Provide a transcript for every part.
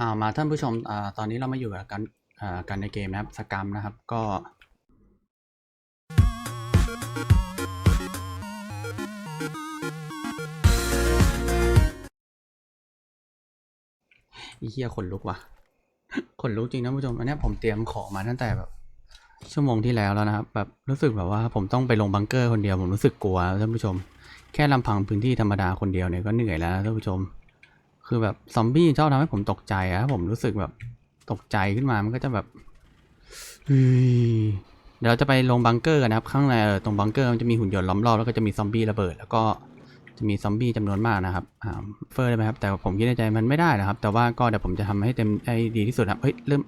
อ่ามาท่านผู้ชมอ่าตอนนี้เรามาอยู่กันอ่ากันในเกมนะครับสกรรมนะครับก็ อีเหี้ยขนลุกว่ะขนลุกจริงนะผู้ชม อันนี้ผมเตรียมของมาตั้งแต่แบบ ชั่วโมงที่แล้วแล้วนะครับแบบรู้สึกแบบว่าผมต้องไปลงบังเกอร์คนเดียวผมรู้สึกกลัวท่านผู้ชม แค่ลำพังพื้นที่ธรรมดาคนเดียวเนี่ยก็เหนื่อยแล้วท่านผู้ชม คือแบบซอมบี้ชอบทำให้ผมตกใจอะถ้าผมรู้สึกแบบตกใจขึ้นมามันก็จะแบบเดี๋ยวเราจะไปลงบังเกอร์กันนะครับข้างในตรงบังเกอร์มันจะมีหุ่นยนต์ล้อมรอบแล้วก็จะมีซอมบี้ระเบิด แล้วก็จะมีซอมบี้จำนวนมากนะครับอ่าเฟอร์ได้ไหมครับแต่ผมคิดในใจมันไม่ได้นะครับ แต่ว่าก็เดี๋ยวผมจะทำให้เต็มให้ดีที่สุดครับเฮ้ยเริ่ม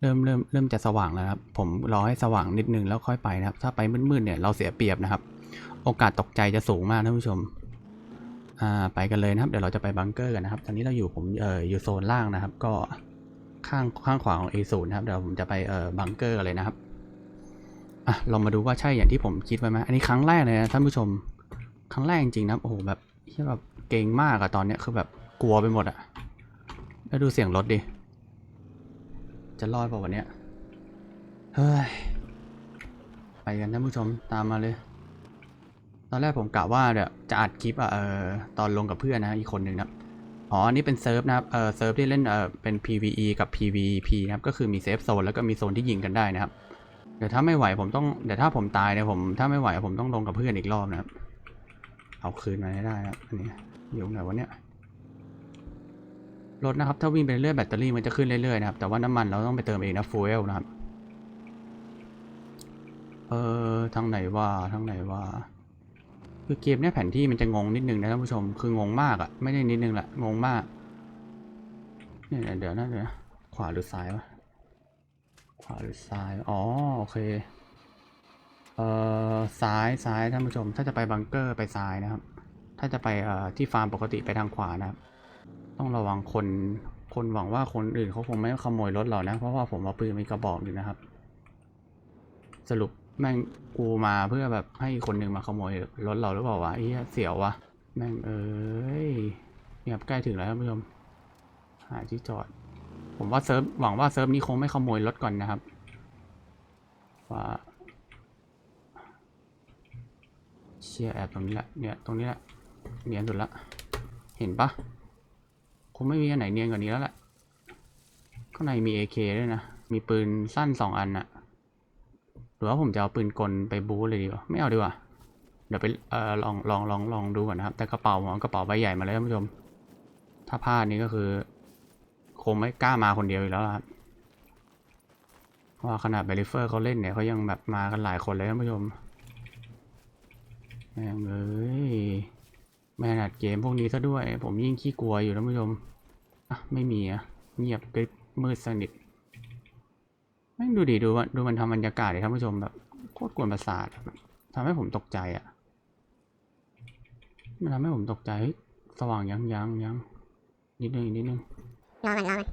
เริ่มเริ่มเริ่มจะสว่างแล้วครับผมรอให้สว่างนิดนึงแล้วค่อยไปนะครับ ถ้าไปมืดๆเนี่ยเราเสียเปรียบนะครับ โอกาสตกใจจะสูงมากท่านผู้ชม อ่าไปกันเลยนะครับ เดี๋ยวเราจะไปบังเกอร์กันนะครับ ตอนนี้เราอยู่ผมเอ่ออยู่โซนล่างนะครับ ก็ข้างข้างขวาของ A0 นะครับ เดี๋ยวผมจะไปเอ่อบังเกอร์กันเลยนะครับอะลองมาดูว่าใช่อย่างที่ผมคิดไว้ไหมอันนี้ครั้งแรกเลยนะท่านผู้ชม ครั้งแรกจริงๆนะโอ้โหแบบเหี้ยแบบเก่งมากอะตอนเนี้ยคือแบบกลัวไปหมดอะแล้วดูเสียงรถดิ จะรอดป่าวันเนี้ย เฮ้ย ไปกันท่านผู้ชมตามมาเลย ตอนแรกผมกะว่าเดี๋ยวจะอัดคลิปอะเออตอนลงกับเพื่อนนะอีกคนหนึ่งนะอ๋ออันนี้เป็นเซิร์ฟนะครับเออเซิร์ฟที่เล่นเออเป็น PVE กับ PVP นะครับก็คือมีเซฟโซนแล้วก็มีโซนที่ยิงกันได้นะครับเดี๋ยวถ้าไม่ไหวผมต้องเดี๋ยวถ้าผมตายเนี่ยผมถ้าไม่ไหวผมต้องลงกับเพื่อนอีกรอบนะครับ เอาคืนมาให้ได้นะครับอันนี้อยู่ไหนวะเนี่ยรถนะครับถ้าวิ่งไปเรื่อยแบตเตอรี่มันจะขึ้นเรื่อยๆนะครับแต่ว่าน้ำมันเราต้องไปเติมเองนะฟูเอลนะครับเออทางไหนว่าทางไหนว่า คือเกมเนี้ยแผนที่มันจะงงนิดนึงนะท่านผู้ชม คืองงมากอะไม่ได้นิดนึงแหละงงมากเนี่ยเดี๋ยวนะเดี๋ยวนะขวาหรือซ้ายวะขวาหรือซ้ายอ๋อโอเคเอ่อซ้ายซ้ายท่านผู้ชม ถ้าจะไปบังเกอร์ไปซ้ายนะครับ ถ้าจะไปเอ่อที่ฟาร์มปกติไปทางขวานะครับ ต้องระวังคนคนหวังว่าคนอื่นเขาคงไม่ขโมยรถเรานะ เพราะว่าผมเอาปืนมีกระบอกอยู่นะครับ สรุป แม่งกูมาเพื่อแบบให้คนหนึ่งมาขโมยรถเราหรือเปล่าวะไอ้เหี้ยเสียววะแม่งเอ้ยเนี่ยใกล้ถึงแล้วท่านผู้ชมหาที่จอด ผมว่าเซิร์ฟหวังว่าเซิร์ฟนี้คงไม่ขโมยรถก่อนนะครับว่าเชียแอบตรงนี้แหละเนี่ยตรงนี้แหละเนียนสุดละเห็นปะคงไม่มีอันไหนเนียนกว่านี้แล้วแหละข้างในมี AK ด้วยนะ มีปืนสั้นสองอันน่ะ รือว่าผมจะเอาปืนกลไปบู๊เลยดีกว่าไม่เอาดีกว่าเดี๋ยวไปเอ่อลองลองลองลองดูก่อนนะครับ แต่กระเป๋าผมเอากระเป๋าใบใหญ่มาเลยท่านผู้ชม ถ้าพลาดนี้ก็คือ คงไม่กล้ามาคนเดียวอีกแล้วครับเพราะว่าขนาดเบลิเฟอร์เขาเล่นเนี่ยเขายังแบบมากันหลายคนเลยท่านผู้ชมแม่งเอ้ยแม่นัดเกมพวกนี้ซะด้วย ผมยิ่งขี้กลัวอยู่ท่านผู้ชมอะไม่มีอะเงียบกริบมืดสนิท แม่งดูดิดูว่าดูมันทำบรรยากาศเลยท่านผู้ชมแบบโคตรกวนประสาททำให้ผมตกใจอะ่ะมันทำให้ผมตกใจสว่างยังยังยังนิดนึงนิดนึงรอมันรอมัน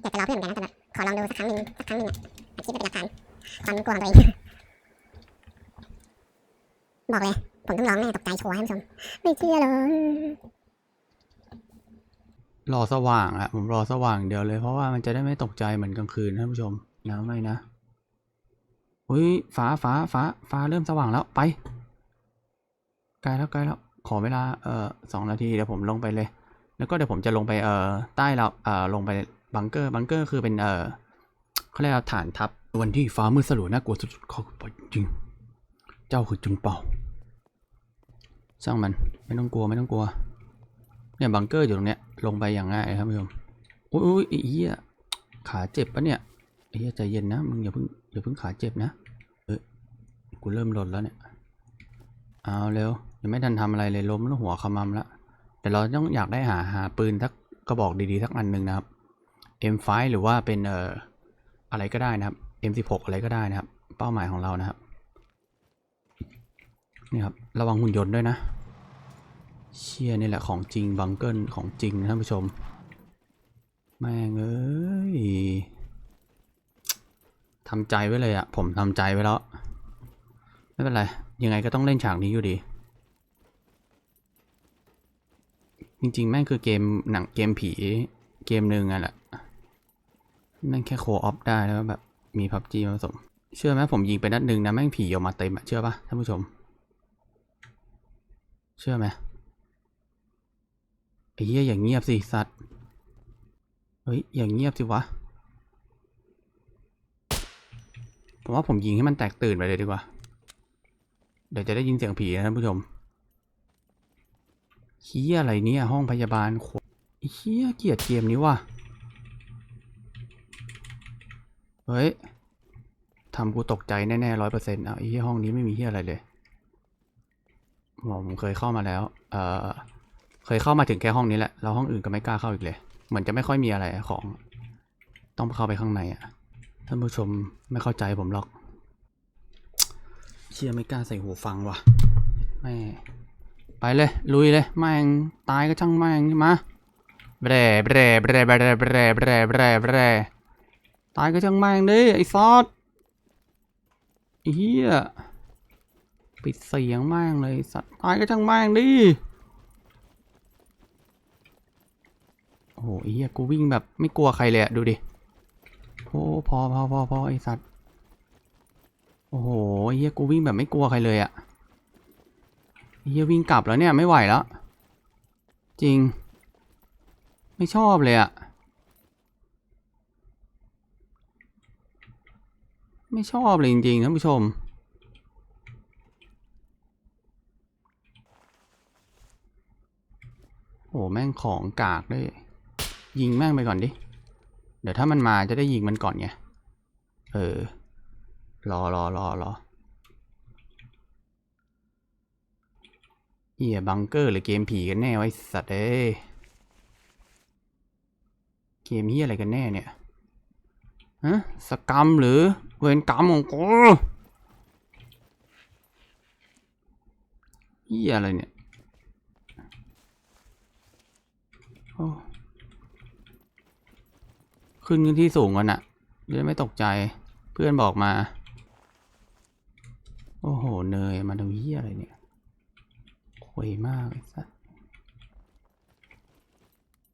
อยากจะรอเพื่อนเหมือนกันนะแต่แบบขอลองดูสักครั้งหนึ่งสักครั้งหนึ่งอะอัดคลิปไว้เป็นหลักฐานความกลัวของตัวเองบอกเลยผมต้องร้องแน่ตกใจโชว์ให้ผู้ชมไม่เชื่อเลย รอสว่างอะผมรอสว่างเดียวเลย เพราะว่ามันจะได้ไม่ตกใจเหมือนกลางคืนท่านผู้ชมนะไม่นะอุ้ยฟ้าฟ้าฟ้าฟ้าเริ่มสว่างแล้วไปใกล้แล้วใกล้แล้วขอเวลาเอ่อสองนาทีเดี๋ยวผมลงไปเลย แล้วก็เดี๋ยวผมจะลงไปเอ่อใต้เราเอ่อลงไปบังเกอร์บังเกอร์คือเป็นเอ่อเขาเรียกว่าฐานทัพวันที่ฟ้ามืดสลัวน่ากลัวสุดๆเขาจริง เจ้าคือจุนเป่าช่างมันไม่ต้องกลัวไม่ต้องกลัว เนี่ยบังเกอร์อยู่ตรงเนี้ยลงไปอย่างง่ายเลยครับผู้ชมอุ้ยอุ้ยอ้เหี้ยขาเจ็บปะเนี่ยไอ้เหี้ยใจเย็นนะมึงอย่าเพิ่งอย่าเพิ่งขาเจ็บนะเออกูเริ่มหล่นแล้วเนี่ยเอาเร็วยังไม่ทันทำอะไรเลยล้มแล้วหัวขมำล้วแต่เราต้องอยากได้หาหาปืนทักกระบอกดีๆทักอันหนึ่งนะครับ M5 หรือว่าเป็นเอ่ออะไรก็ได้นะครับ M16 อะไรก็ได้นะครับ เป้าหมายของเรานะครับนี่ครับระวังหุ่นยนต์ด้วยนะ เชี่ยนี่แหละของจริงบังเกิลของจริงนะท่านผู้ชม แม่งเอ้ยทำใจไว้เลยอะผมทำใจไว้แล้ว ไม่เป็นไร ยังไงก็ต้องเล่นฉากนี้อยู่ดี จริงๆ แม่งคือเกมหนังเกมผีเกมหนึ่งอะแหละแม่งแค่โคออฟได้แล้วแบบมีพับจีผสม เชื่อไหมผมยิงไปนัดหนึ่งนะแม่งผีออกมาเต็มอะเชื่อปะท่านผู้ชม เชื่อไหม ไอ้เหี้ยอย่างเงียบสิสัตว์ เฮ้ยอย่างเงียบสิวะ ผมว่าผมยิงให้มันแตกตื่นไปเลยดีกว่า เดี๋ยวจะได้ยินเสียงผีนะท่านผู้ชมเฮียอะไรเนี่ยห้องพยาบาลโขเฮียเกลียดเกมนี้ว่ะ เฮ้ยทำกูตกใจแน่ๆร้อยเปอร์เซ็นต์อะไอ้เฮียห้องนี้ไม่มีเฮียอะไรเลยผมเคยเข้ามาแล้ว เอ่อ เคยเข้ามาถึงแค่ห้องนี้แหละ แล้วห้องอื่นก็ไม่กล้าเข้าอีกเลย เหมือนจะไม่ค่อยมีอะไรของ ต้องเข้าไปข้างในอะท่านผู้ชมไม่เข้าใจผมหรอก เชื่อไม่กล้าใส่หูฟังว่ะแม่ไปเลย ลุยเลยแม่งตายก็ช่างแม่งมาแบร่แบร่แบร่แบร่แบร่แบร่แบร่แบร่ตายก็ช่างแม่งดิไอ้ซอสเฮียปิดเสียงแม่งเลยสัตว์ตายก็ช่างแม่งดิโอ้โหไอ้เฮียกูวิ่งแบบไม่กลัวใครเลยอะดูดิโอ้พอพอพอพอไอสัตว์โอ้โหเฮียกูวิ่งแบบไม่กลัวใครเลยอะเฮียวิ่งกลับแล้วเนี่ยไม่ไหวแล้ว จริง ไม่ชอบเลยอะไม่ชอบเลยจริงๆท่านผู้ชมโอ้แม่งของกากด้วย ยิงแม่งไปก่อนดิ เดี๋ยวถ้ามันมาจะได้ยิงมันก่อนไง เออ รอรอรอรอเฮียบังเกอร์หรือเกมผีกันแน่ไว้สัตว์เอ้ยเกมเฮียอะไรกันแน่เนี่ยฮะสกรรมหรือเวรกรรมของกูเฮียอะไรเนี่ยโอ้ ขึ้นขึ้นที่สูงกันอะจะได้ไม่ตกใจ เพื่อนบอกมา โอ้โห เนยมาทำเหี้ยอะไรเนี่ยคุยมากไอ้สัส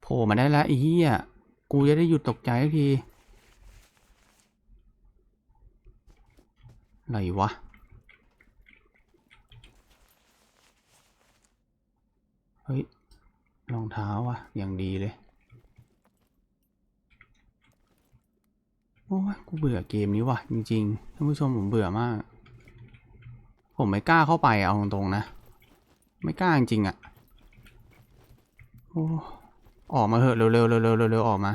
โผล่มาได้ล้วไอ้เหี้ย กูจะได้หยุดตกใจทีอะไรวะเฮ้ยรองเท้าว่ะอย่างดีเลย โอ้ยกูเบื่อเกมนี้ว่ะจริงๆท่านผู้ชมผมเบื่อมาก ผมไม่กล้าเข้าไปเอาตรงๆนะ ไม่กล้าจริงๆอะ่ะโอ้ออกมาเถอะเร็วๆเร็วๆเร็วๆออกมา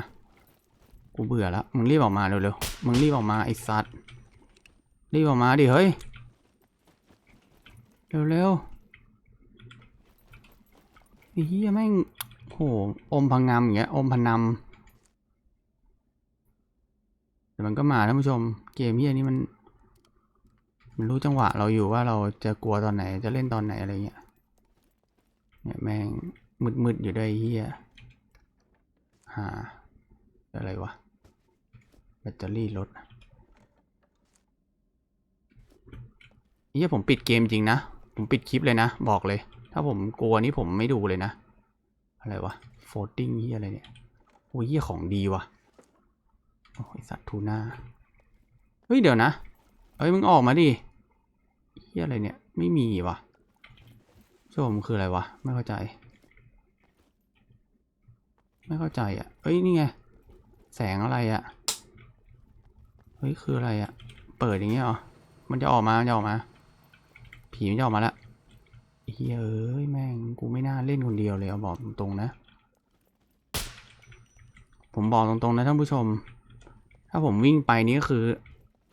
กูเบื่อแล้วมึงรีบออกมาเร็วๆมึงรีบออกมาไอ้สัตว์รีบออกมาดิเฮ้ยเร็วๆไอ้เหี้ยแม่งโหอมพังงำอย่างเงี้ยอมพนำ แต่มันก็มาท่านผู้ชม เกมเฮียนี้มัน มันรู้จังหวะเราอยู่ว่าเราจะกลัวตอนไหนจะเล่นตอนไหนอะไรเงี้ยเนี่ยแม่งมืดๆอยู่ด้วยเฮียหาอะไรวะแบตเตอรี่ลดเฮียผมปิดเกมจริงนะ ผมปิดคลิปเลยนะ บอกเลย ถ้าผมกลัวนี่ผมไม่ดูเลยนะ อะไรวะโฟลดิ้งเฮียอะไรเนี่ยโอ้ยเฮียของดีว่ะ โอ้ยสัตว์ทูน่า เฮ้ย เดี๋ยวนะ เฮ้ย มึงออกมาดิเฮียอะไรเนี่ย ไม่มีวะชมคืออะไรวะ ไม่เข้าใจ ไม่เข้าใจอะ เฮ้ย นี่ไง แสงอะไรอะ เฮ้ย คืออะไรอะ เปิดอย่างเงี้ยเหรอ มันจะออกมามันจะออกมา ผีมันจะออกมาละเฮ้ยเอ้ย แม่ง กูไม่น่าเล่นคนเดียวเลยเอาบอกตรงๆนะ ผมบอกตรงๆนะท่านผู้ชมาผมวิ่งไปนี่คือ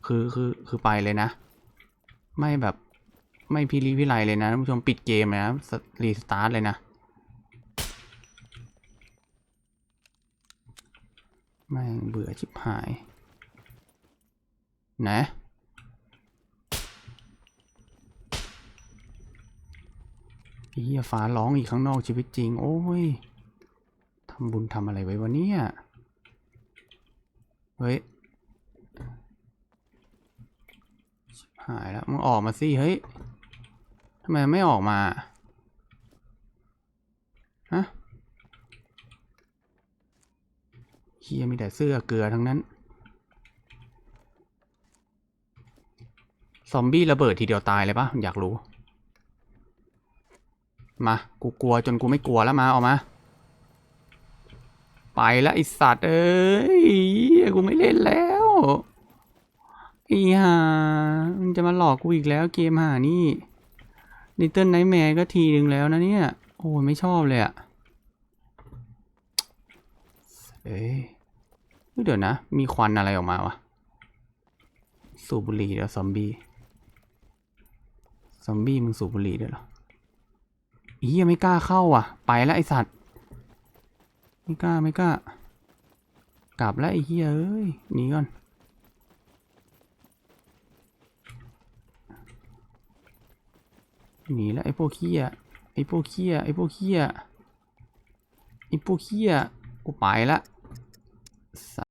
คือคือคือไปเลยนะ ไม่แบบไม่พิรีพิไรเลยนะท่านผู้ชมปิดเกมนะรีสตาร์ทเลยนะแม่งเบื่อชิบหาย นะเฮียฟ้าร้องอีกข้างนอกชีวิตจริง โอ้ยทำบุญทำอะไรไว้วะเนี่ย เฮ้ย ชิบ หายแล้วมึงออกมาสิเฮ้ยทำไมไม่ออกมาฮะเฮียมีแต่เสื้อเกลือทั้งนั้น ซอมบี้ระเบิดทีเดียวตายเลยปะอยากรู้ มา กูกลัวจนกูไม่กลัวแล้วมาออกมา ไปแล้วไอสัตว์เอ้ยกูไม่เล่นแล้วไอ้ห่า จะมาหลอกกูอีกแล้วเกมหานี่ลิตเติ้ลไนท์แมร์ก็ทีหนึ่งแล้วนะเนี่ย โอ้ยไม่ชอบเลยอะเอ้ยเดี๋ยวนะ มีควันอะไรออกมาวะ สูบบุหรี่แล้วซอมบี้ ซอมบี้มึงสูบบุหรี่ด้วยเหรออียังไม่กล้าเข้าอะ ไปแล้วไอสัตว์ ไม่กล้าไม่กล้า กลับแล้วไอ้เหี้ยเอ้ย หนีก่อน หนีแล้วไอ้พวกเคี้ยไอ้พวกเคี้ยไอ้พวกเคี้ยไอ้พวกเคี้ยกูไปละ